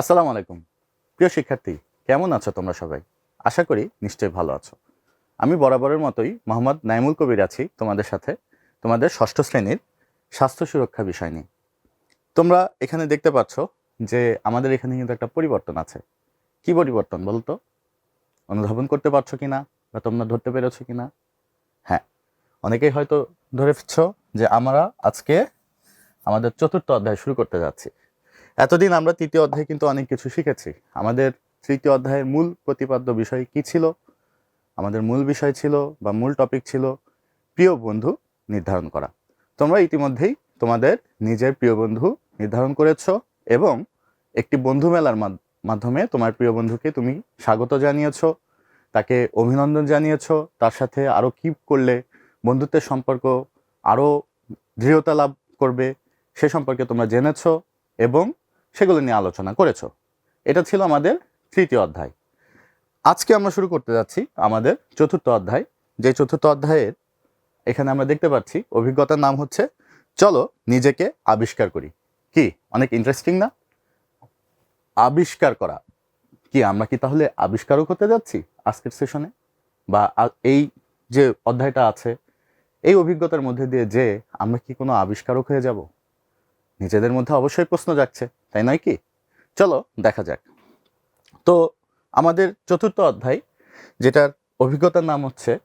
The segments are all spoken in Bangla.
আসসালামু আলাইকুম। প্রিয় শিক্ষার্থী, কেমন আছো তোমরা সবাই? আশা করি নিশ্চয়ই ভালো আছো। আমি বরাবরের মতোই মোহাম্মদ নাইমুল কবির আছি তোমাদের সাথে, তোমাদের ষষ্ঠ শ্রেণির স্বাস্থ্য সুরক্ষা বিষয় নিয়ে। তোমরা এখানে দেখতে পাচ্ছ যে আমাদের এখানে কিন্তু একটা পরিবর্তন আছে। কি পরিবর্তন বলতো অনুধাবন করতে পারছ কিনা বা তোমরা ধরতে পেরেছ কিনা? হ্যাঁ অনেকেই হয়তো ধরেছ যে আমরা আজকে আমাদের চতুর্থ অধ্যায় শুরু করতে যাচ্ছি। এতদিন আমরা তৃতীয় অধ্যায়ে কিন্তু অনেক কিছু শিখেছি। আমাদের তৃতীয় অধ্যায়ের মূল প্রতিপাদ্য বিষয় কি ছিল? আমাদের মূল বিষয় ছিল বা মূল টপিক ছিল প্রিয় বন্ধু নির্ধারণ করা। তোমরা ইতিমধ্যেই তোমাদের নিজের প্রিয় বন্ধু নির্ধারণ করেছ এবং একটি বন্ধু মেলার মাধ্যমে তোমার প্রিয় বন্ধুকে তুমি স্বাগত জানিয়েছ, তাকে অভিনন্দন জানিয়েছো, তার সাথে আরও কি করলে বন্ধুত্বের সম্পর্ক আরও দৃঢ়তা লাভ করবে, সে সম্পর্কে তোমরা জেনেছো এবং সেগুলো নিয়ে আলোচনা করেছ। এটা ছিল আমাদের তৃতীয় অধ্যায়। আজকে আমরা শুরু করতে যাচ্ছি আমাদের চতুর্থ অধ্যায়। যে চতুর্থ অধ্যায়ের এখানে আমরা দেখতে পাচ্ছি, অভিজ্ঞতার নাম হচ্ছে, চলো নিজেকে আবিষ্কার করি। কি? অনেক ইন্টারেস্টিং না? আবিষ্কার করা। কি, আমরা কি তাহলে আবিষ্কারও করতে যাচ্ছি আজকের সেশনে বা এই যে অধ্যায়টা আছে, এই অভিজ্ঞতার মধ্যে দিয়ে যে আমরা কি কোনো আবিষ্কারক হয়ে যাব? নিজেদের মধ্যে অবশ্যই প্রশ্ন যাচ্ছে তাই নয় কি? চলো দেখা যাক। তো আমাদের চতুর্থ অধ্যায়, যেটার অভিজ্ঞতার নাম হচ্ছে,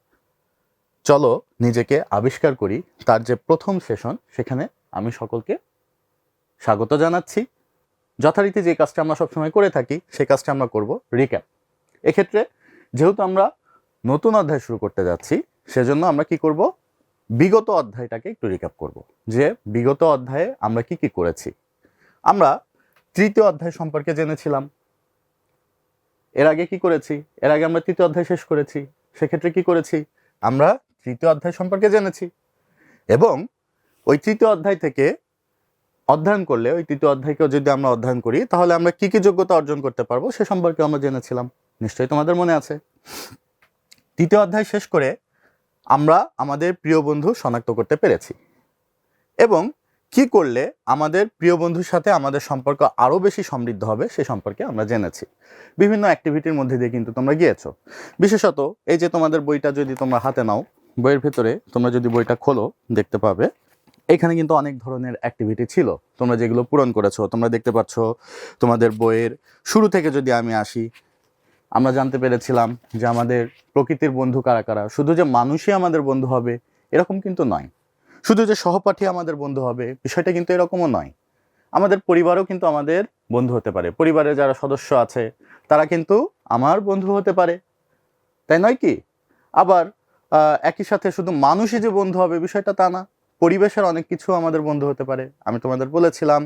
চলো নিজেকে আবিষ্কার করি, তার যে প্রথম সেশন, সেখানে আমি সকলকে স্বাগত জানাচ্ছি। যথারীতি যে কাজটা আমরা সবসময় করে থাকি, সেই কাজটা আমরা করব রিক্যাপ এক্ষেত্রে যেহেতু আমরা নতুন অধ্যায় শুরু করতে যাচ্ছি, সেজন্য আমরা কি করব? বিগত অধ্যায়টাকে একটু রিক্যাপ করব। যে বিগত অধ্যায়ে আমরা কি কি করেছি? আমরা তৃতীয় অধ্যায় সম্পর্কে জেনেছিলাম। এর আগে কি করেছি? এর আগে আমরা তৃতীয় অধ্যায় শেষ করেছি। সেক্ষেত্রে কি করেছি? আমরা তৃতীয় অধ্যায় সম্পর্কে জেনেছি। এবং ওই তৃতীয় অধ্যায় থেকে অধ্যয়ন করলে, ওই তৃতীয় অধ্যায়কেও যদি আমরা অধ্যয়ন করি, তাহলে আমরা কি কি যোগ্যতা অর্জন করতে পারব সে সম্পর্কে আমরা জেনেছিলাম। নিশ্চয়ই তোমাদের মনে আছে। তৃতীয় অধ্যায় শেষ করে আমরা আমাদের প্রিয় বন্ধু শনাক্ত করতে পেরেছি। এবং কি করলে আমাদের প্রিয় বন্ধুর সাথে আমাদের সম্পর্ক আরও বেশি সমৃদ্ধ হবে সে সম্পর্কে আমরা জেনেছি। বিভিন্ন অ্যাক্টিভিটির মধ্যে দিয়ে কিন্তু তোমরা গিয়েছো। বিশেষত এই যে তোমাদের বইটা যদি তোমরা হাতে নাও, বইয়ের ভেতরে তোমরা যদি বইটা খোলো, দেখতে পাবে। এখানে কিন্তু অনেক ধরনের অ্যাক্টিভিটি ছিল। তোমরা যেগুলো পূরণ করেছ, তোমরা দেখতে পাচ্ছ তোমাদের বইয়ের শুরু থেকে যদি আমি আসি, আমরা জানতে পেরেছিলাম যে আমাদের প্রকৃতির বন্ধু কারা কারা। শুধু যে মানুষই আমাদের বন্ধু হবে, এরকম কিন্তু নয়। শুধু যে সহপাঠী আমাদের বন্ধু হবে, বিষয়টা কিন্তু এরকমও নয়। আমাদের পরিবারও কিন্তু আমাদের বন্ধু হতে পারে। পরিবারের যারা সদস্য আছে, তারা কিন্তু আমার বন্ধু হতে পারে। তাই নয় কি? আবার একই সাথে শুধু মানুষই যে বন্ধু হবে, বিষয়টা তা না। পরিবেশের অনেক কিছু আমাদের বন্ধু হতে পারে। আমি তোমাদের বলেছিলাম,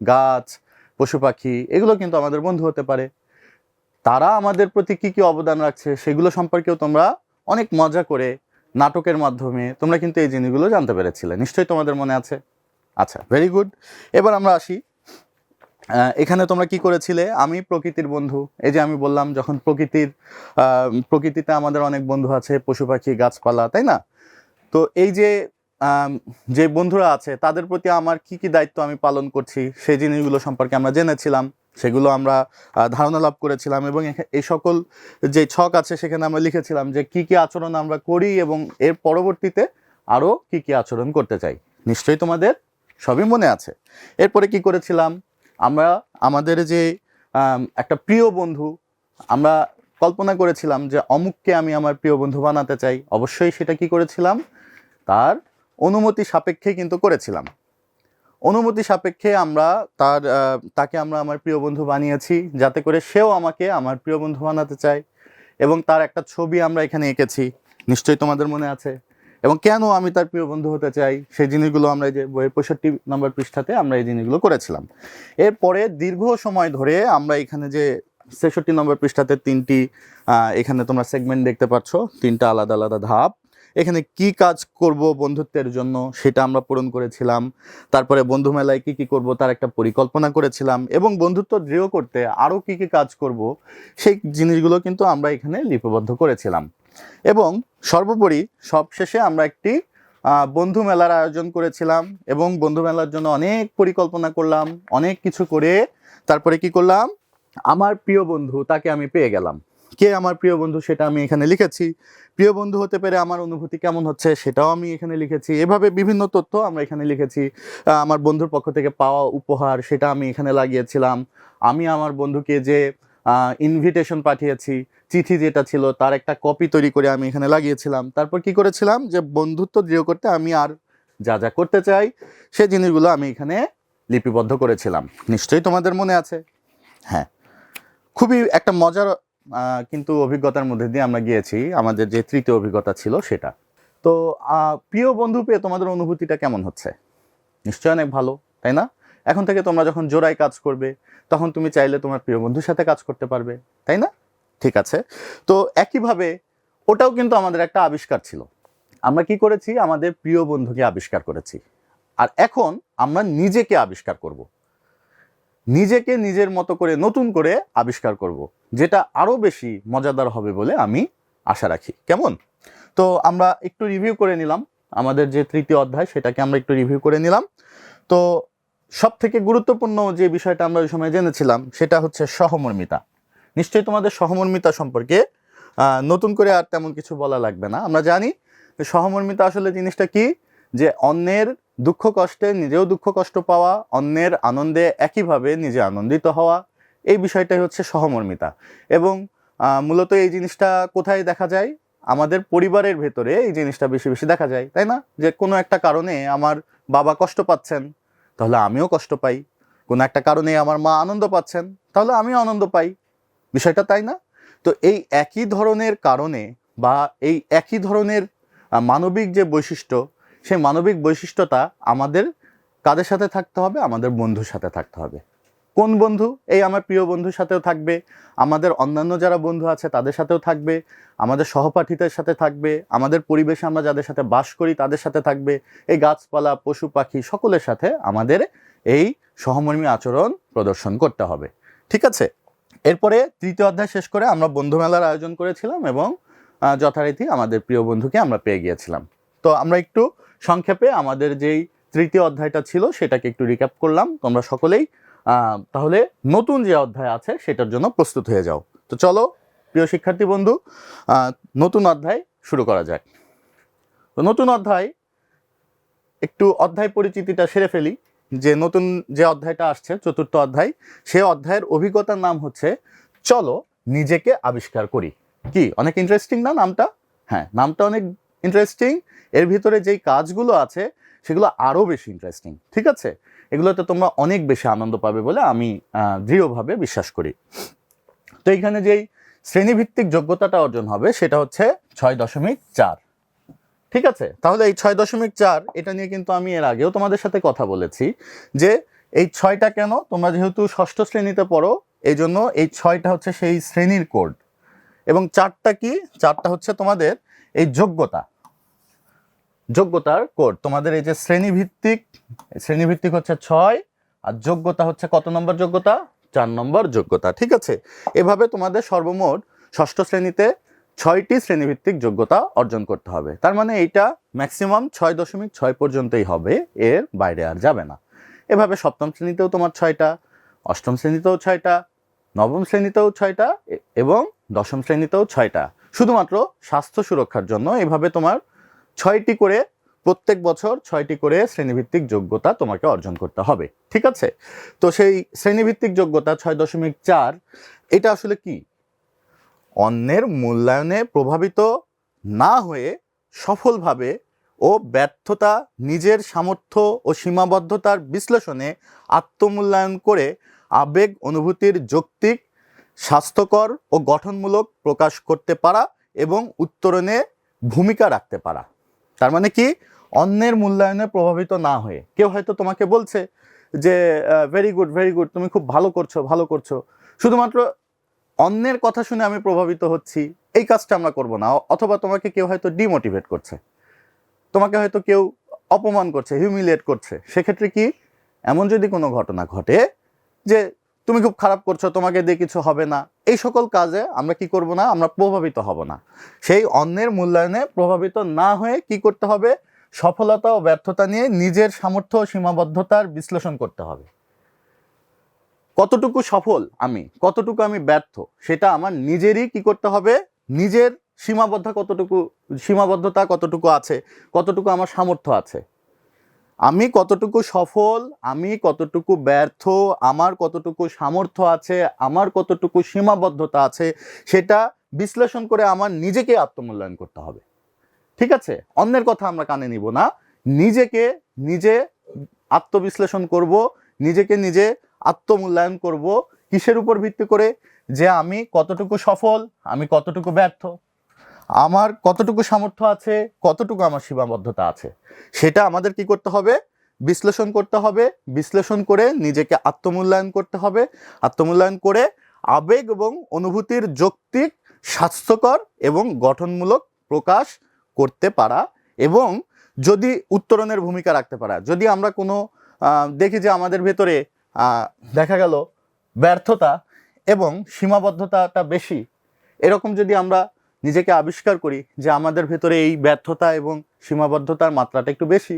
গাছ, পশু পাখি, এগুলো কিন্তু আমাদের বন্ধু হতে পারে। তারা আমাদের প্রতি কি কি অবদান রাখছে, সেগুলো সম্পর্কেও তোমরা অনেক মজা করে নাটকের মাধ্যমে তোমরা কিন্তু এই জিনিসগুলো জানতে পেরেছিলে। নিশ্চয়ই তোমাদের মনে আছে। আচ্ছা ভেরি গুড এবার আমরা আসি। এখানে তোমরা কি করেছিলে? আমি প্রকৃতির বন্ধু। এই যে আমি বললাম, যখন প্রকৃতির প্রকৃতিতে আমাদের অনেক বন্ধু আছে, পশু পাখি, গাছপালা, তাই না? তো এই যে যে বন্ধুরা আছে, তাদের প্রতি আমার কি কি দায়িত্ব আমি পালন করছি, সেই জিনিসগুলো সম্পর্কে আমরা জেনেছিলাম। সেগুলো আমরা ধারণা লাভ করেছিলাম এবং এই সকল যে ছক আছে সেখানে আমরা লিখেছিলাম যে কি কি আচরণ আমরা করি এবং এর পরবর্তীতে আরও কি কি আচরণ করতে চাই। নিশ্চয়ই তোমাদের সবই মনে আছে। এরপরে কি করেছিলাম? আমরা, আমাদের যে একটা প্রিয় বন্ধু, আমরা কল্পনা করেছিলাম যে অমুককে আমি আমার প্রিয় বন্ধু বানাতে চাই। অবশ্যই সেটা কি করেছিলাম? তার অনুমতি সাপেক্ষে কিন্তু করেছিলাম। অনুমতি সাপেক্ষে আমরা তার তাকে আমরা আমার প্রিয় বন্ধু বানিয়েছি, যাতে করে সেও আমাকে আমার প্রিয় বন্ধু বানাতে চায়। এবং তার একটা ছবি আমরা এখানে এঁকেছি, নিশ্চয়ই তোমাদের মনে আছে। এবং কেন আমি তার প্রিয় বন্ধু হতে চাই, সেই জিনিসগুলো আমরা এই যে বইয়ের পঁয়ষট্টি নম্বর পৃষ্ঠাতে আমরা এই জিনিসগুলো করেছিলাম। এরপরে দীর্ঘ সময় ধরে আমরা এখানে যে ছেষট্টি নম্বর পৃষ্ঠাতে তিনটি এখানে তোমরা সেগমেন্ট দেখতে পাচ্ছ, তিনটা আলাদা আলাদা ধাপ। এখানে কি কাজ করব বন্ধুত্বের জন্য সেটা আমরা পূরণ করেছিলাম। তারপরে বন্ধু মেলায় কী কী করব তার একটা পরিকল্পনা করেছিলাম এবং বন্ধুত্ব দৃঢ় করতে আরও কি কি কাজ করব সেই জিনিসগুলো কিন্তু আমরা এখানে লিপিবদ্ধ করেছিলাম। এবং সর্বোপরি সবশেষে আমরা একটি বন্ধু মেলার আয়োজন করেছিলাম এবং বন্ধু মেলার জন্য অনেক পরিকল্পনা করলাম, অনেক কিছু করে তারপরে কি করলাম? আমার প্রিয় বন্ধু তাকে আমি পেয়ে গেলাম। কে আমার প্রিয় বন্ধু সেটা আমি এখানে লিখেছি। প্রিয় বন্ধু হতে পেরে আমার অনুভূতি কেমন হচ্ছে সেটাও আমি এখানে লিখেছি। এভাবে বিভিন্ন তথ্য আমরা এখানে লিখেছি। আমার বন্ধুর পক্ষ থেকে পাওয়া উপহার সেটা আমি এখানে লাগিয়েছিলাম। আমি আমার বন্ধুকে যে ইনভিটেশন পাঠিয়েছি, চিঠি যেটা ছিল তার একটা কপি তৈরি করে আমি এখানে লাগিয়েছিলাম। তারপর কি করেছিলাম যে, বন্ধুত্ব দৃঢ় করতে আমি আর যা যা করতে চাই, সে জিনিসগুলো আমি এখানে লিপিবদ্ধ করেছিলাম। নিশ্চয়ই তোমাদের মনে আছে? হ্যাঁ। খুবই একটা মজার কিন্তু অভিজ্ঞতার মধ্যে দিয়ে আমরা গিয়েছি। আমাদের যে তৃতীয় অভিজ্ঞতা ছিল সেটা। তো প্রিয় বন্ধু পেয়ে তোমাদের অনুভূতিটা কেমন হচ্ছে? নিশ্চয়ই অনেক ভালো, তাই না? এখন থেকে তোমরা যখন জোড়ায় কাজ করবে, তখন তুমি চাইলে তোমার প্রিয় বন্ধুর সাথে কাজ করতে পারবে, তাই না? ঠিক আছে। তো, একইভাবে ওটাও কিন্তু আমাদের একটা আবিষ্কার ছিল। আমরা কি করেছি? আমাদের প্রিয় বন্ধুকে আবিষ্কার করেছি। আর এখন আমরা নিজেকে আবিষ্কার করব। নিজেকে নিজের মতো করে, নতুন করে আবিষ্কার করব। যেটা আরও বেশি মজাদার হবে বলে আমি আশা রাখি। কেমন? তো আমরা একটু রিভিউ করে নিলাম। আমাদের যে তৃতীয় অধ্যায়, সেটাকে আমরা একটু রিভিউ করে নিলাম। তো সব থেকে গুরুত্বপূর্ণ যে বিষয়টা আমরা ওই সময় জেনেছিলাম, সেটা হচ্ছে সহমর্মিতা। নিশ্চয়ই তোমাদের সহমর্মিতা সম্পর্কে নতুন করে আর তেমন কিছু বলা লাগবে না। আমরা জানি সহমর্মিতা আসলে জিনিসটা কি? যে অন্যের দুঃখ কষ্টে নিজেও দুঃখ কষ্ট পাওয়া, অন্যের আনন্দে একইভাবে নিজে আনন্দিত হওয়া এই বিষয়টাই হচ্ছে সহমর্মিতা। এবং মূলত এই জিনিসটা কোথায় দেখা যায়? আমাদের পরিবারের ভেতরে এই জিনিসটা বেশি বেশি দেখা যায়, তাই না? যে কোনো একটা কারণে আমার বাবা কষ্ট পাচ্ছেন, তাহলে আমিও কষ্ট পাই। কোনো একটা কারণে আমার মা আনন্দ পাচ্ছেন, তাহলে আমিও আনন্দ পাই। বিষয়টা তাই না? তো এই একই ধরনের কারণে বা এই একই ধরনের মানবিক যে বৈশিষ্ট্য, সেই মানবিক বৈশিষ্ট্যটা আমাদের কাদের সাথে থাকতে হবে? আমাদের বন্ধুর সাথে থাকতে হবে। কোন বন্ধু? এই আমার প্রিয় বন্ধুর সাথেও থাকবে। আমাদের অন্যান্য যারা বন্ধু আছে, তাদের সাথেও থাকবে। আমাদের সহপাঠীদের সাথে থাকবে। আমাদের পরিবেশে আমরা যাদের সাথে বাস করি, তাদের সাথে থাকবে। এই গাছপালা, পশু পাখি, সকলের সাথে আমাদের এই সহমর্মী আচরণ প্রদর্শন করতে হবে। ঠিক আছে? এরপরে তৃতীয় অধ্যায় শেষ করে আমরা বন্ধু মেলার আয়োজন করেছিলাম এবং যথারীতি আমাদের প্রিয় বন্ধুকে আমরা পেয়ে গিয়েছিলাম। তো আমরা একটু সংক্ষেপে আমাদের যেই তৃতীয় অধ্যায়টা ছিল, সেটাকে একটু রিক্যাপ করলাম। তোমরা সকলেই তাহলে নতুন যে অধ্যায় আছে সেটার জন্য প্রস্তুত হয়ে যাও। তো চলো, প্রিয় শিক্ষার্থী বন্ধু নতুন অধ্যায় শুরু করা যাক। তো নতুন অধ্যায়, একটু অধ্যায় পরিচিতিটা সেরে ফেলি। যে নতুন যে অধ্যায়টা আসছে, চতুর্থ অধ্যায়, সে অধ্যায়ের অভিজ্ঞতার নাম হচ্ছে, চলো নিজেকে আবিষ্কার করি। কি, অনেক ইন্টারেস্টিং না নামটা? হ্যাঁ নামটা অনেক ইন্টারেস্টিং এর ভিতরে যেই কাজগুলো আছে, সেগুলো আরও বেশি ইন্টারেস্টিং ঠিক আছে? এগুলোতে তোমরা অনেক বেশি আনন্দ পাবে বলে আমি দৃঢ়ভাবে বিশ্বাস করি। তো এইখানে যেই শ্রেণীভিত্তিক যোগ্যতাটা অর্জন হবে সেটা হচ্ছে ছয় দশমিক চার। ঠিক আছে? তাহলে এই ছয় দশমিক চার, এটা নিয়ে কিন্তু আমি এর আগেও তোমাদের সাথে কথা বলেছি যে এই ছয়টা কেন? তোমরা যেহেতু ষষ্ঠ শ্রেণীতে পড়ো এই জন্য এই ছয়টা হচ্ছে সেই শ্রেণির কোড। এবং চারটা কি? চারটা হচ্ছে তোমাদের এই যোগ্যতা। যোগ্যতার কোড। তোমাদের এই যে শ্রেণীভিত্তিক শ্রেণীভিত্তিক হচ্ছে ছয়, আর যোগ্যতা হচ্ছে কত নম্বর যোগ্যতা? চার নম্বর যোগ্যতা, ঠিক আছে? এভাবে তোমাদের সর্বমোট ষষ্ঠ শ্রেণীতে ছয়টি শ্রেণীভিত্তিক যোগ্যতা অর্জন করতে হবে। তার মানে এইটা ম্যাক্সিমাম ছয় দশমিক ছয় পর্যন্তই হবে, এর বাইরে আর যাবে না। এভাবে সপ্তম শ্রেণীতেও তোমার ছয়টা, অষ্টম শ্রেণীতেও ছয়টা, নবম শ্রেণীতেও ছয়টা এবং দশম শ্রেণীতেও ছয়টা। শুধুমাত্র স্বাস্থ্য সুরক্ষার জন্য এভাবে তোমার ছয়টি করে, প্রত্যেক বছর ছয়টি করে শ্রেণীভিত্তিক যোগ্যতা তোমাকে অর্জন করতে হবে, ঠিক আছে? তো সেই শ্রেণীভিত্তিক যোগ্যতা ছয় দশমিক চার, এটা আসলে কি? অন্যের মূল্যায়নে প্রভাবিত না হয়ে সফলভাবে ও ব্যর্থতা নিজের সামর্থ্য ও সীমাবদ্ধতার বিশ্লেষণে আত্মমূল্যায়ন করে আবেগ অনুভূতির যৌক্তিক, স্বাস্থ্যকর ও গঠনমূলক প্রকাশ করতে পারা এবং উত্তরণে ভূমিকা রাখতে পারা। তার মানে কি? অন্যের মূল্যায়নে প্রভাবিত না হয়ে। কেউ হয়তো তোমাকে বলছে যে ভেরি গুড ভেরি গুড তুমি খুব ভালো করছ ভালো করছ। শুধুমাত্র অন্যের কথা শুনে আমি প্রভাবিত হচ্ছি, এই কাজটা আমরা করব না। অথবা তোমাকে কেউ হয়তো ডিমোটিভেট করছে। তোমাকে হয়তো কেউ অপমান করছে হিউমিলিয়েট করছে। সেক্ষেত্রে কি? এমন যদি কোনো ঘটনা ঘটে যে তুমি খুব খারাপ করছ, তোমাকে দিয়ে কিছু হবে না। এই সকল কাজে আমরা কি করব না? আমরা প্রভাবিত হব না। সেই অন্যের মূল্যায়নে প্রভাবিত না হয়ে কি করতে হবে? সফলতা ও ব্যর্থতা নিয়ে নিজের সামর্থ্য ও সীমাবদ্ধতার বিশ্লেষণ করতে হবে। কতটুকু সফল আমি, কতটুকু আমি ব্যর্থ, সেটা আমার নিজেরই কি করতে হবে? নিজের সীমাবদ্ধ কতটুকু, সীমাবদ্ধতা কতটুকু আছে? কতটুকু আমার সামর্থ্য আছে? আমি কতটুকু সফল, আমি কতটুকু ব্যর্থ, আমার কতটুকু সামর্থ্য আছে, আমার কতটুকু সীমাবদ্ধতা আছে, সেটা বিশ্লেষণ করে আমার নিজেকে আত্মমূল্যায়ন করতে হবে। ঠিক আছে? অন্যের কথা আমরা কানে নিব না। নিজেকে নিজে আত্মবিশ্লেষণ করব, নিজেকে নিজে আত্মমূল্যায়ন করব। কিসের উপর ভিত্তি করে? যে আমি কতটুকু সফল, আমি কতটুকু ব্যর্থ। আমার কতটুকু সামর্থ্য আছে, কতটুকু আমার সীমাবদ্ধতা আছে? সেটা আমাদের কি করতে হবে? বিশ্লেষণ করতে হবে। বিশ্লেষণ করে নিজেকে আত্মমূল্যায়ন করতে হবে। আত্মমূল্যায়ন করে আবেগ এবং অনুভূতির যৌক্তিক, স্বাস্থ্যকর এবং গঠনমূলক প্রকাশ করতে পারা এবং যদি উত্তরণের ভূমিকা রাখতে পারা। যদি আমরা কোনো দেখি যে আমাদের ভেতরে দেখা গেল ব্যর্থতা এবং সীমাবদ্ধতাটা বেশি, এরকম যদি আমরা নিজেকে আবিষ্কার করি যে আমাদের ভেতরে এই ব্যর্থতা এবং সীমাবদ্ধতার মাত্রাটা একটু বেশি,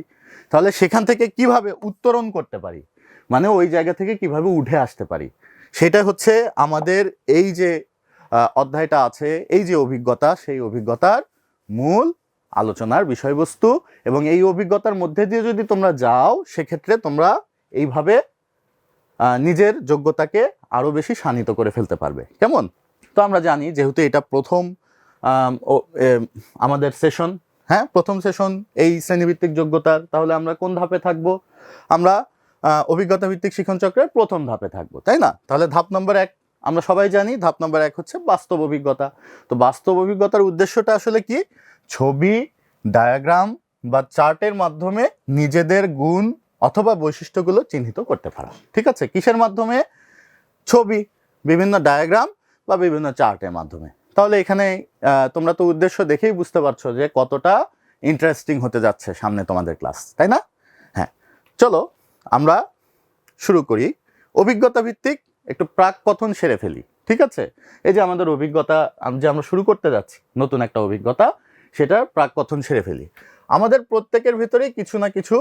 তাহলে সেখান থেকে কীভাবে উত্তরণ করতে পারি? মানে ওই জায়গা থেকে কীভাবে উঠে আসতে পারি? সেটা হচ্ছে আমাদের এই যে অধ্যায়টা আছে, এই যে অভিজ্ঞতা, সেই অভিজ্ঞতার মূল আলোচনার বিষয়বস্তু এবং এই অভিজ্ঞতার মধ্যে দিয়ে যদি তোমরা যাও, সেক্ষেত্রে তোমরা এইভাবে নিজের যোগ্যতাকে আরও বেশি শানিত করে ফেলতে পারবে। কেমন? তো আমরা জানি যেহেতু এটা প্রথম আমাদের সেশন হ্যাঁ? প্রথম সেশন এই শ্রেণীভিত্তিক যোগ্যতার, তাহলে আমরা কোন ধাপে থাকব? আমরা অভিজ্ঞতা ভিত্তিক শিক্ষণ চক্রের প্রথম ধাপে থাকব, তাই না? তাহলে ধাপ নম্বর এক, আমরা সবাই জানি, ধাপ নম্বর এক হচ্ছে বাস্তব অভিজ্ঞতা। তো বাস্তব অভিজ্ঞতার উদ্দেশ্যটা আসলে কি? ছবি ডায়াগ্রাম বা চার্টের মাধ্যমে নিজেদের গুণ অথবা বৈশিষ্ট্যগুলো চিহ্নিত করতে পারা। ঠিক আছে? কিসের মাধ্যমে? ছবি, বিভিন্ন ডায়াগ্রাম বা বিভিন্ন চার্টের মাধ্যমে। তাহলে এখানে তোমরা তো উদ্দেশ্য দেখেই বুঝতে পারছ যে কতটা ইন্টারেস্টিং হতে যাচ্ছে সামনে তোমাদের ক্লাস তাই না? হ্যাঁ চলো আমরা শুরু করি। অভিজ্ঞতা ভিত্তিক একটু প্রাক কথন সেরে ফেলি, ঠিক আছে? এই যে আমাদের অভিজ্ঞতা যে আমরা শুরু করতে যাচ্ছি, নতুন একটা অভিজ্ঞতা, সেটার প্রাক কথন সেরে ফেলি। আমাদের প্রত্যেকের ভিতরেই কিছু না কিছু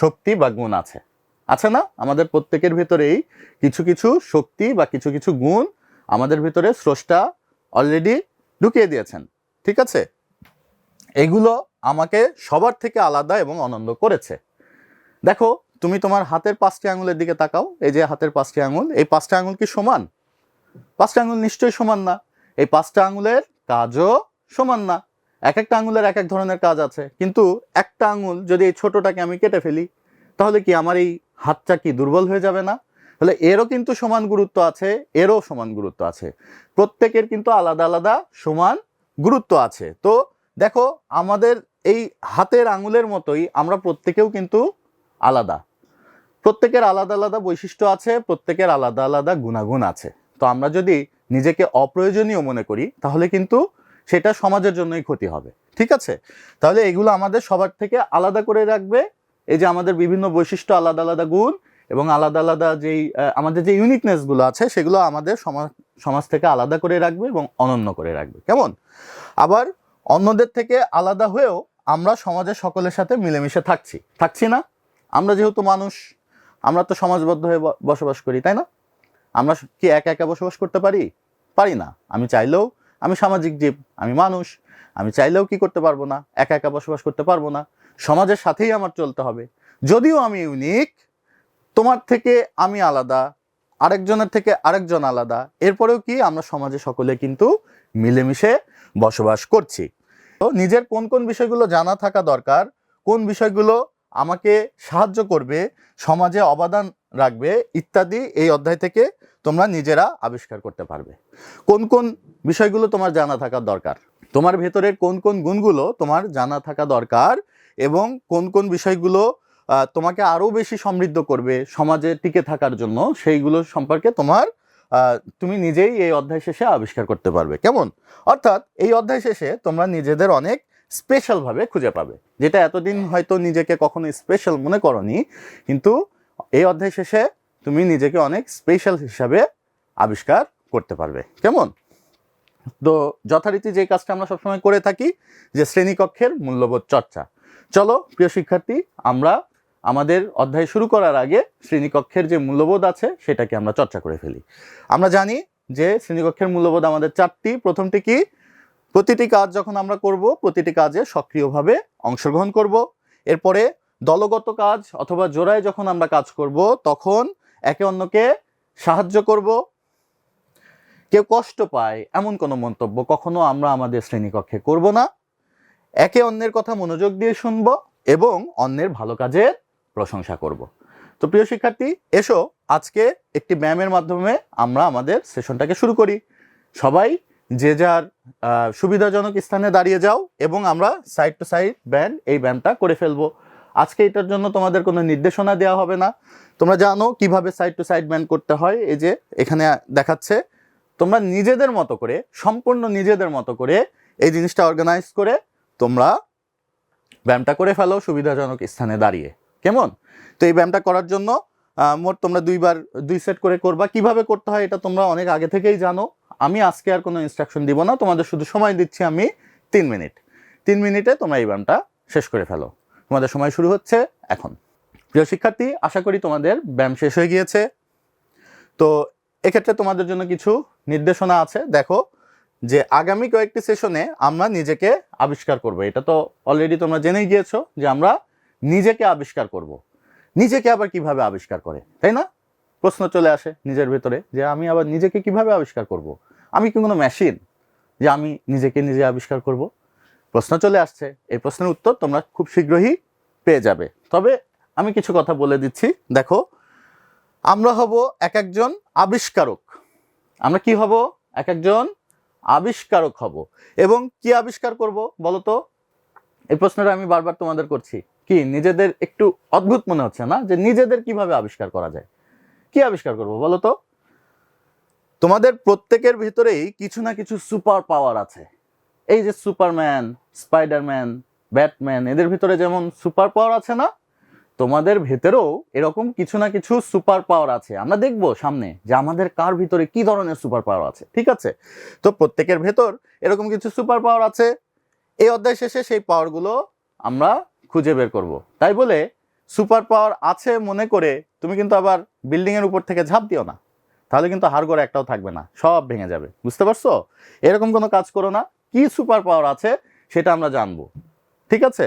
শক্তি বা গুণ আছে। আছে না? আমাদের প্রত্যেকের ভিতরেই কিছু কিছু শক্তি বা কিছু কিছু গুণ আমাদের ভিতরে স্রষ্টা অলরেডি ঢুকিয়ে দিয়েছেন, ঠিক আছে? এগুলো আমাকে সবার থেকে আলাদা এবং আনন্দ করেছে। দেখো, তুমি তোমার হাতের পাঁচটি আঙুলের দিকে তাকাও, এই যে হাতের পাঁচটি আঙুল, এই পাঁচটা আঙুল কি সমান? পাঁচটা আঙুল নিশ্চয়ই সমান না। এই পাঁচটা আঙুলের কাজও সমান না। এক একটা আঙুলের এক এক ধরনের কাজ আছে, কিন্তু একটা আঙুল যদি এই ছোটটাকে আমি কেটে ফেলি, তাহলে কি আমার এই হাতটা কি দুর্বল হয়ে যাবে না? তাহলে এরও কিন্তু সমান গুরুত্ব আছে, এরও সমান গুরুত্ব আছে। প্রত্যেকের কিন্তু আলাদা আলাদা সমান গুরুত্ব আছে। তো দেখো, আমাদের এই হাতের আঙুলের মতোই আমরা প্রত্যেকেও কিন্তু আলাদা। প্রত্যেকের আলাদা আলাদা বৈশিষ্ট্য আছে, প্রত্যেকের আলাদা আলাদা গুণাগুণ আছে। তো আমরা যদি নিজেকে অপ্রয়োজনীয় মনে করি, তাহলে কিন্তু সেটা সমাজের জন্যই ক্ষতি হবে। ঠিক আছে? তাহলে এগুলো আমাদের সবার থেকে আলাদা করে রাখবে। এই যে আমাদের বিভিন্ন বৈশিষ্ট্য, আলাদা আলাদা গুণ এবং আলাদা আলাদা যেই আমাদের যে ইউনিকনেসগুলো আছে, সেগুলো আমাদের সমাজ সমাজ থেকে আলাদা করে রাখবে এবং অনন্য করে রাখবে। কেমন? আবার অন্যদের থেকে আলাদা হয়েও আমরা সমাজের সকলের সাথে মিলেমিশে থাকছি। থাকছি না? আমরা যেহেতু মানুষ, আমরা তো সমাজবদ্ধ হয়ে বসবাস করি, তাই না? আমরা কি একা একা বসবাস করতে পারি? পারি না। আমি চাইলেও আমি সামাজিক জীব, আমি মানুষ, আমি চাইলেও কি করতে পারব না? একা একা বসবাস করতে পারব না। সমাজের সাথেই আমার চলতে হবে। যদিও আমি ইউনিক তোমার থেকে আমি আলাদা, আরেকজনের থেকে আরেকজন আলাদা। এরপরেও কি আমরা সমাজে সকলে কিন্তু মিলেমিশে বসবাস করছি। তো নিজের কোন কোন বিষয়গুলো জানা থাকা দরকার, কোন বিষয়গুলো আমাকে সাহায্য করবে, সমাজে অবদান রাখবে ইত্যাদি এই অধ্যায় থেকে তোমরা নিজেরা আবিষ্কার করতে পারবে। কোন কোন বিষয়গুলো তোমার জানা থাকা দরকার, তোমার ভেতরের কোন কোন গুণগুলো তোমার জানা থাকা দরকার এবং কোন কোন বিষয়গুলো তোমাকে আরও বেশি সমৃদ্ধ করবে সমাজে টিকে থাকার জন্য। সেইগুলো সম্পর্কে তোমার তুমি নিজেই এই অধ্যায় শেষে আবিষ্কার করতে পারবে। কেমন? অর্থাৎ এই অধ্যায় শেষে তোমরা নিজেদের অনেক স্পেশালভাবে খুঁজে পাবে। যেটা এতদিন হয়তো নিজেকে কখনো স্পেশাল মনে করনি, কিন্তু এই অধ্যায় শেষে তুমি নিজেকে অনেক স্পেশাল হিসাবে আবিষ্কার করতে পারবে। কেমন? তো যথারীতি যে কাজটা আমরা সবসময় করে থাকি, যে শ্রেণীকক্ষের মূল্যবোধ চর্চা। চলো, প্রিয় শিক্ষার্থী, আমরা আমাদের অধ্যায় শুরু করার আগে শ্রেণীকক্ষের যে মূল্যবোধ আছে সেটাকে আমরা চর্চা করে ফেলি। আমরা জানি যে শ্রেণীকক্ষের মূল্যবোধ আমাদের চারটি। প্রথমটি কি? প্রতিটি কাজ যখন আমরা করব, প্রতিটি কাজে সক্রিয়ভাবে অংশগ্রহণ করব। এরপরে দলগত কাজ অথবা জোড়ায় যখন আমরা কাজ করব, তখন একে অন্যকে সাহায্য করব। কেউ কষ্ট পায়, এমন কোনো মন্তব্য কখনো আমরা আমাদের শ্রেণীকক্ষে করব না। একে অন্যের কথা মনোযোগ দিয়ে শুনব এবং অন্যের ভালো কাজের প্রশংসা করব। তো প্রিয় শিক্ষার্থী, এসো আজকে একটি ব্যায়ামের মাধ্যমে আমরা আমাদের সেশনটাকে শুরু করি। সবাই যে যার সুবিধাজনক স্থানে দাঁড়িয়ে যাও এবং আমরা সাইড টু সাইড ব্যান্ড এই ব্যায়ামটা করে ফেলব। আজকে এটার জন্য তোমাদের কোনো নির্দেশনা দেওয়া হবে না। তোমরা জানো কীভাবে সাইড টু সাইড ব্যান্ড করতে হয়। এই যে এখানে দেখাচ্ছে, তোমরা নিজেদের মতো করে, সম্পূর্ণ নিজেদের মতো করে এই জিনিসটা অর্গানাইজ করে তোমরা ব্যায়ামটা করে ফেলো সুবিধাজনক স্থানে দাঁড়িয়ে। কেমন? তো এই ব্যায়ামটা করার জন্য মোট তোমরা দুইবার, দুই সেট করে করবা। কীভাবে করতে হয় এটা তোমরা অনেক আগে থেকেই জানো। আমি আজকে আর কোনো ইনস্ট্রাকশন দিব না। তোমাদের শুধু সময় দিচ্ছি আমি তিন মিনিট। তিন মিনিটে তোমরা এই ব্যায়ামটা শেষ করে ফেলো। তোমাদের সময় শুরু হচ্ছে এখন। প্রিয় শিক্ষার্থী, আশা করি তোমাদের ব্যায়াম শেষ হয়ে গিয়েছে। তো এক্ষেত্রে তোমাদের জন্য কিছু নির্দেশনা আছে। দেখো যে আগামী কয়েকটি সেশনে আমরা নিজেকে আবিষ্কার করব। এটা তো অলরেডি তোমরা জেনেই গিয়েছো যে আমরা নিজেকে আবিষ্কার করব। নিজেকে আবার কীভাবে আবিষ্কার করে? তাই না? প্রশ্ন চলে আসে নিজের ভেতরে যে আমি আবার নিজেকে কীভাবে আবিষ্কার করব? আমি কি কোনো মেশিন যে আমি নিজেকে নিজে আবিষ্কার করব? প্রশ্ন চলে আসছে। এই প্রশ্নের উত্তর তোমরা খুব শীঘ্রই পেয়ে যাবে। তবে আমি কিছু কথা বলে দিচ্ছি। দেখো, আমরা হব এক একজন আবিষ্কারক। আমরা কি হব? এক একজন আবিষ্কারক হব। এবং কি আবিষ্কার করব বলো তো? এই প্রশ্নটা আমি বারবার তোমাদের করছি। কি নিজেদের একটু অদ্ভুত মনে হচ্ছে না? যে নিজেদের কীভাবে আবিষ্কার করা যায়? কি আবিষ্কার করব বলো তো? তোমাদের প্রত্যেকের ভিতরেই কিছু না কিছু সুপার পাওয়ার আছে। এই যে সুপারম্যান, স্পাইডারম্যান, ব্যাটম্যান, এদের ভিতরে যেমন সুপার পাওয়ার আছে না, তোমাদের ভেতরেও এরকম কিছু না কিছু সুপার পাওয়ার আছে। আমরা দেখব সামনে যে আমাদের কার ভিতরে কি ধরনের সুপার পাওয়ার আছে, ঠিক আছে? তো প্রত্যেকের ভেতর এরকম কিছু সুপার পাওয়ার আছে। এই অধ্যায় শেষে সেই পাওয়ারগুলো আমরা খুঁজে বের করব। তাই বলে সুপার পাওয়ার আছে মনে করে তুমি কিন্তু আবার বিল্ডিং এর উপর থেকে ঝাঁপ দিও না। তাহলে কিন্তু হাড়গোড় একটাও থাকবে না, সব ভেঙে যাবে। বুঝতে পারছ? এরকম কোনো কাজ করো না। কি সুপার পাওয়ার আছে সেটা আমরা জানব। ঠিক আছে?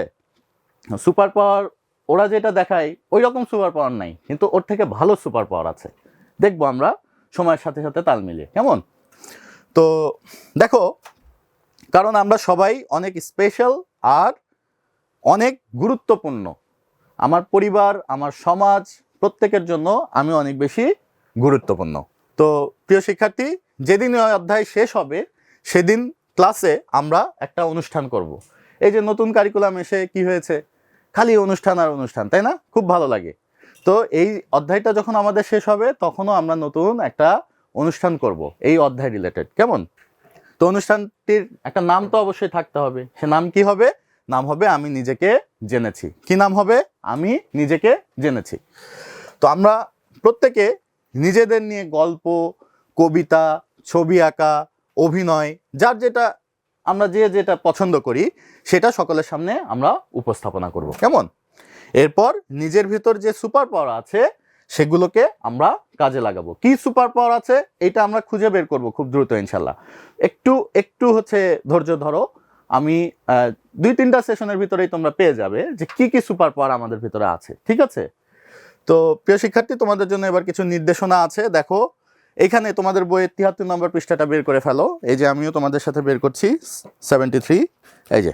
সুপার পাওয়ার, ওরা যেটা দেখায় ওই রকম সুপার পাওয়ার নাই। কিন্তু ওর থেকে ভালো সুপার পাওয়ার আছে। দেখব আমরা সময়ের সাথে সাথে তাল মিলিয়ে কেমন? তো দেখো, কারণ আমরা সবাই অনেক স্পেশাল আর অনেক গুরুত্বপূর্ণ। আমার পরিবার, আমার সমাজ, প্রত্যেকের জন্য আমি অনেক বেশি গুরুত্বপূর্ণ। তো প্রিয় শিক্ষার্থী, যেদিন ওই অধ্যায় শেষ হবে, সেদিন ক্লাসে আমরা একটা অনুষ্ঠান করব। এই যে নতুন কারিকুলাম এসে কি হয়েছে? খালি অনুষ্ঠান আর অনুষ্ঠান, তাই না? খুব ভালো লাগে। তো এই অধ্যায়টা যখন আমাদের শেষ হবে, তখনও আমরা নতুন একটা অনুষ্ঠান করব, এই অধ্যায় রিলেটেড কেমন? তো অনুষ্ঠানটির একটা নাম তো অবশ্যই থাকতে হবে। সে নাম কি হবে? নাম হবে আমি নিজেকে জেনেছি। কি নাম হবে? আমি নিজেকে জেনেছি। তো আমরা প্রত্যেকে নিজেদের নিয়ে গল্প, কবিতা, ছবি আঁকা, অভিনয়, যার যেটা আমরা যে যেটা পছন্দ করি, সেটা সকলের সামনে আমরা উপস্থাপনা করব। কেমন? এরপর নিজের ভিতর যে সুপার পাওয়ার আছে, সেগুলোকে আমরা কাজে লাগাবো। কি সুপার পাওয়ার আছে? এটা আমরা খুঁজে বের করব খুব দ্রুত ইনশাল্লাহ একটু একটু হচ্ছে ধৈর্য ধরো। আমি দুই তিনটা সেশনের ভিতরেই তোমরা পেয়ে যাবে যে কি কি সুপার পাওয়ার আমাদের ভিতরে আছে, ঠিক আছে? তো প্রিয় শিক্ষার্থী, তোমাদের জন্য এবার কিছু নির্দেশনা আছে। দেখো, এখানে তোমাদের বইয়ের তিয়াত্তর নম্বর পৃষ্ঠাটা বের করে ফেলো। এই যে আমিও তোমাদের সাথে বের করছি সেভেন্টি থ্রি এই যে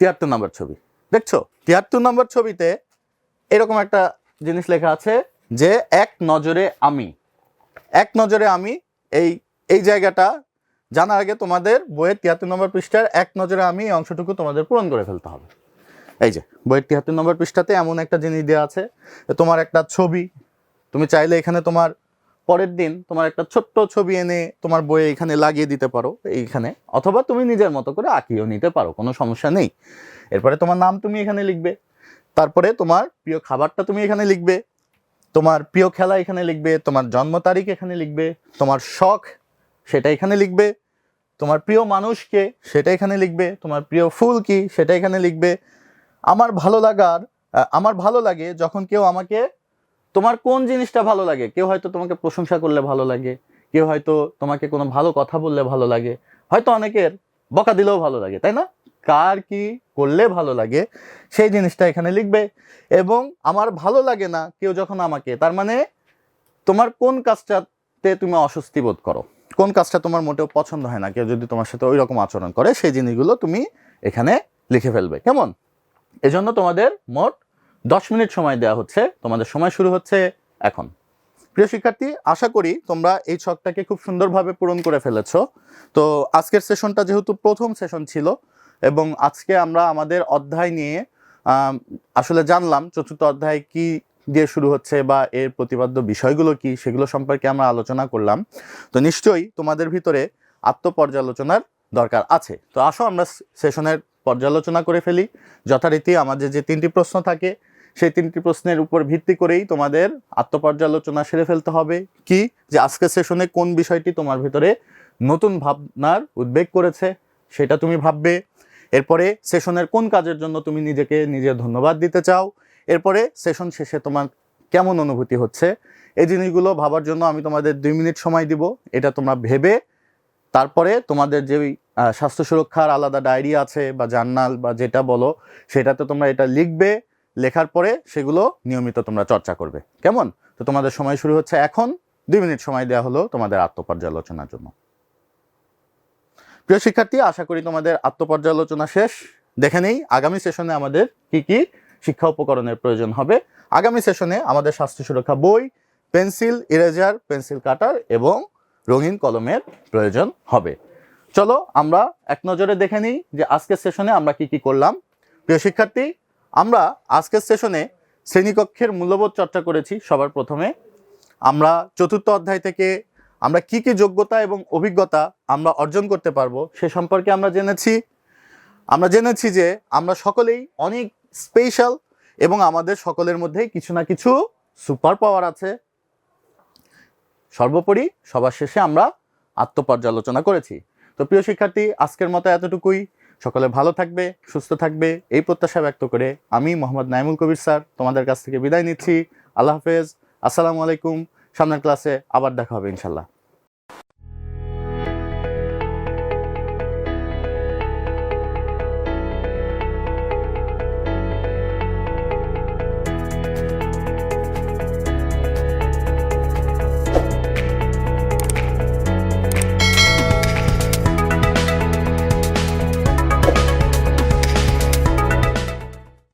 তিয়াত্তর নম্বর ছবি। দেখছ? তিয়াত্তর নম্বর ছবিতে এরকম একটা জিনিস লেখা আছে যে, এক নজরে আমি, এক নজরে আমি এই এই জায়গাটা জানার আগে তোমাদের বইয়ের তিয়াত্তর নম্বর পৃষ্ঠার এক নজরে আমি এই অংশটুকু তোমাদের পূরণ করে ফেলতে হবে। এই যে, বইয়ের তিয়াত্তর নম্বর পৃষ্ঠাতে এমন একটা জিনিস দেওয়া আছে তোমার একটা ছবি, তুমি চাইলে এখানে তোমার পরের দিন তোমার একটা ছোট্ট ছবি এনে তোমার বইয়ে এখানে লাগিয়ে দিতে পারো, এইখানে, অথবা তুমি নিজের মতো করে আঁকিয়েও নিতে পারো, কোনো সমস্যা নেই। এরপরে তোমার নাম তুমি এখানে লিখবে, তারপরে তোমার প্রিয় খাবারটা তুমি এখানে লিখবে, তোমার প্রিয় খেলা এখানে লিখবে, তোমার জন্ম তারিখ এখানে লিখবে, তোমার শখ সেটা এখানে লিখবে। তোমার প্রিয় মানুষকে সেটা এখানে লিখবে। তোমার প্রিয় ফুল কি? সেটা এখানে লিখবে। আমার ভালো লাগার আমার ভালো লাগে যখন কেউ আমাকে, তোমার কোন জিনিসটা ভালো লাগে? কেউ হয়তো তোমাকে প্রশংসা করলে ভালো লাগে। কেউ হয়তো তোমাকে কোনো ভালো কথা বললে ভালো লাগে। হয়তো অনেকের বকা দিলেও ভালো লাগে, তাই না? কার কি করলে ভালো লাগে, সেই জিনিসটা এখানে লিখবে। এবং আমার ভালো লাগে না কেউ যখন আমাকে, তার মানে তোমার কোন কাজটাতে তুমি অস্বস্তি বোধ করো? কোন কাজটা তোমার মোটেও পছন্দ হয় না? কেউ যদি তোমার সাথে ওই রকম আচরণ করে, সেই জিনিসগুলো তুমি এখানে লিখে ফেলবে। কেমন? এজন্য তোমাদের মোট দশ মিনিট সময় দেওয়া হচ্ছে। তোমাদের সময় শুরু হচ্ছে এখন। প্রিয় শিক্ষার্থী, আশা করি তোমরা এই ছকটাকে খুব সুন্দরভাবে পূরণ করে ফেলেছো। তো আজকের সেশনটা যেহেতু প্রথম সেশন ছিল এবং আজকে আমরা আমাদের অধ্যায় নিয়ে আসলে জানলাম চতুর্থ অধ্যায় কি দিয়ে শুরু হচ্ছে বা এর প্রতিপাদ্য বিষয়গুলো কি সেগুলো সম্পর্কে আমরা আলোচনা করলাম। তো নিশ্চয়ই তোমাদের ভিতরে আত্মপর্যালোচনার দরকার আছে। তো আসো আমরা সেশনের পর্যালোচনা করে ফেলি। যথারীতি আমাদের যে তিনটি প্রশ্ন থাকে, সেই তিনটি প্রশ্নের উপর ভিত্তি করেই তোমাদের আত্মপর্যালোচনা সেরে ফেলতে হবে। কি? যে আজকের সেশনে কোন বিষয়টি তোমার ভিতরে নতুন ভাবনার উদ্বেগ করেছে, সেটা তুমি ভাববে। এরপরে সেশনের কোন কাজের জন্য তুমি নিজেকে নিজে ধন্যবাদ দিতে চাও এরপরে সেশন শেষে তোমার কেমন অনুভূতি হচ্ছে? এই জিনিসগুলো ভাবার জন্য আমি তোমাদের দুই মিনিট সময় দিব। এটা তোমরা ভেবে, তারপরে তোমাদের যে স্বাস্থ্য সুরক্ষার আলাদা ডায়েরি আছে বা জার্নাল বা যেটা বলো, সেটাতে তোমরা এটা লিখবে। লেখার পরে সেগুলো নিয়মিত তোমরা চর্চা করবে। কেমন? তো তোমাদের সময় শুরু হচ্ছে এখন। দুই মিনিট সময় দেওয়া হলো তোমাদের আত্মপর্যালোচনার জন্য। প্রিয় শিক্ষার্থী, আশা করি তোমাদের আত্মপর্যালোচনা শেষ। দেখে নেই, আগামী সেশনে আমাদের কি কি শিক্ষা উপকরণের প্রয়োজন হবে। আগামী সেশনে আমাদের স্বাস্থ্য সুরক্ষা বই, পেন্সিল, ইরেজার, পেন্সিল কাটার এবং রঙিন কলমের প্রয়োজন হবে। চলো আমরা এক নজরে দেখে নিই যে আজকের সেশনে আমরা কি কি করলাম। প্রিয় শিক্ষার্থী, আমরা আজকের সেশনে শ্রেণীকক্ষের মূল্যবোধ চর্চা করেছি সবার প্রথমে। আমরা চতুর্থ অধ্যায় থেকে আমরা কি কি যোগ্যতা এবং অভিজ্ঞতা আমরা অর্জন করতে পারব সে সম্পর্কে আমরা জেনেছি। আমরা জেনেছি যে আমরা সকলেই অনেক স্পেশাল এবং আমাদের সকলের মধ্যে কিছু না কিছু সুপার পাওয়ার আছে। সর্বোপরি সবার শেষে আমরা আত্মপর্যালোচনা করেছি। তো প্রিয় শিক্ষার্থী, আজকের মতো এতটুকুই। সকলে ভালো থাকবে, সুস্থ থাকবে, এই প্রত্যাশা ব্যক্ত করে আমি মোহাম্মদ নাইমুল কবির স্যার তোমাদের কাছ থেকে বিদায় নিচ্ছি। আল্লাহ হাফেজ। আসসালামু আলাইকুম। সামনের ক্লাসে আবার দেখা হবে ইনশাল্লাহ।